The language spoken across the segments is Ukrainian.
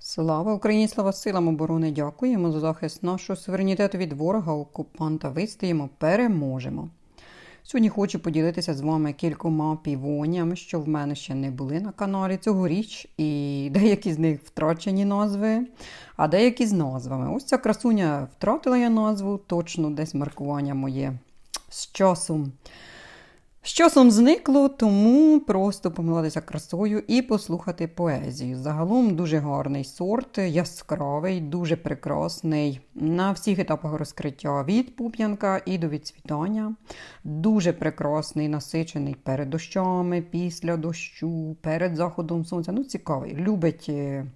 Слава Україні, слава силам оборони! Дякуємо за захист нашого суверенітету від ворога, окупанта. Вистоїмо, переможемо. Сьогодні хочу поділитися з вами кількома півоніями, що в мене ще не були на каналі цьогоріч, і деякі з них втрачені назви, а деякі з назвами. Ось ця красуня втратила я назву, точно десь маркування моє з часом. З часом зникло, тому просто помилатися красою і послухати поезію. Загалом дуже гарний сорт, яскравий, дуже прекрасний на всіх етапах розкриття від пуп'янка і до відцвітання. Дуже прекрасний, насичений перед дощами, після дощу, перед заходом сонця. Ну, цікавий. Любить, е,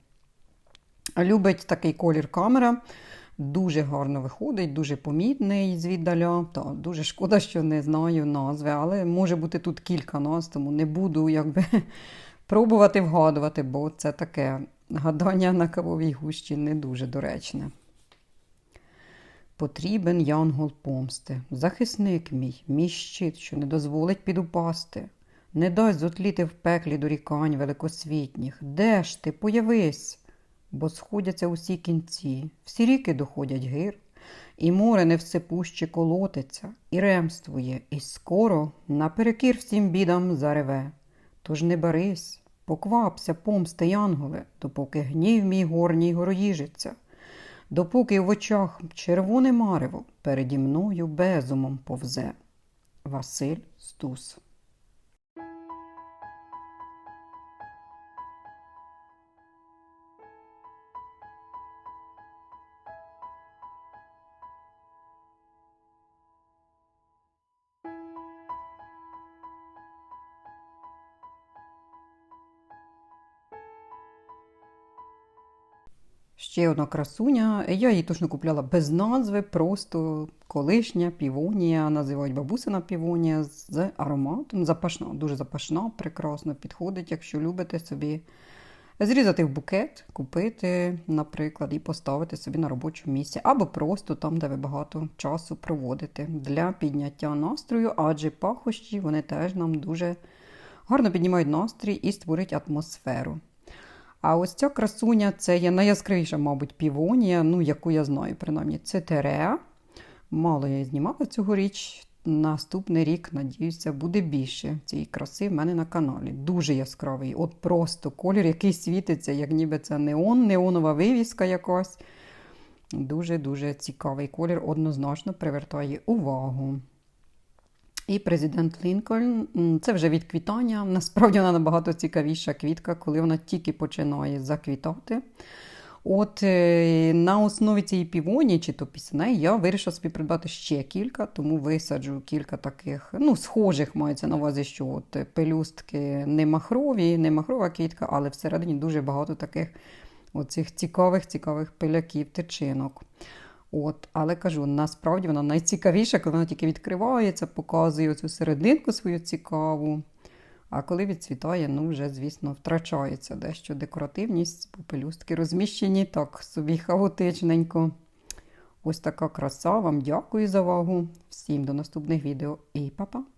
любить такий колір камера. Дуже гарно виходить, дуже помітний звіддаля. Та дуже шкода, що не знаю назви, але може бути тут кілька назв, тому не буду якби пробувати вгадувати, бо це таке гадання на кавовій гущі не дуже доречне. Потрібен янгол помсти, захисник мій, мій щит, що не дозволить підупасти, не дасть зотліти в пеклі дорікань великосвітніх. Де ж ти, появись? Бо сходяться усі кінці, всі ріки доходять гир, і море невсипуще колотиться, і ремствує, і скоро наперекір всім бідам зареве. Тож не барись, поквапся, помсти, янголе, допоки гнів мій горній гороїжиться, допоки в очах червоне марево переді мною безумом повзе. Василь Стус Ще одна красуня. Я її точно купляла без назви, просто колишня півонія, називають бабусина півонія з ароматом. Запашна, дуже запашна, прекрасно підходить, якщо любите собі зрізати в букет, купити, наприклад, і поставити собі на робочому місці, або просто там, де ви багато часу проводите для підняття настрою, адже пахощі вони теж нам дуже гарно піднімають настрій і створюють атмосферу. А ось ця красуня це є найяскравіша, мабуть, півонія, ну, яку я знаю, принаймні, це Тереа. Мало я знімала цьогоріч. Наступний рік, надіюся, буде більше цієї краси в мене на каналі. Дуже яскравий. От просто колір, який світиться, як ніби це неон, неонова вивіска якась. Дуже-дуже цікавий колір, однозначно привертає увагу. І президент Лінкольн це вже відквітання. Насправді вона набагато цікавіша квітка, коли вона тільки починає заквітати. От е, на основі цієї півоні чи то пісеней я вирішила собі придбати ще кілька, тому висаджу кілька таких, ну, схожих мається на увазі, що от пелюстки не махрові, не махрова квітка, але всередині дуже багато таких оцих цікавих цікавих пиляків, тичинок. От, Але кажу, насправді вона найцікавіша, коли вона тільки відкривається, показує цю серединку свою цікаву. А коли відцвітає, ну вже, звісно, втрачається дещо декоративність, попелюстки розміщені так собі хаотичненько. Ось така краса. Вам дякую за увагу. Всім до наступних відео і па-па!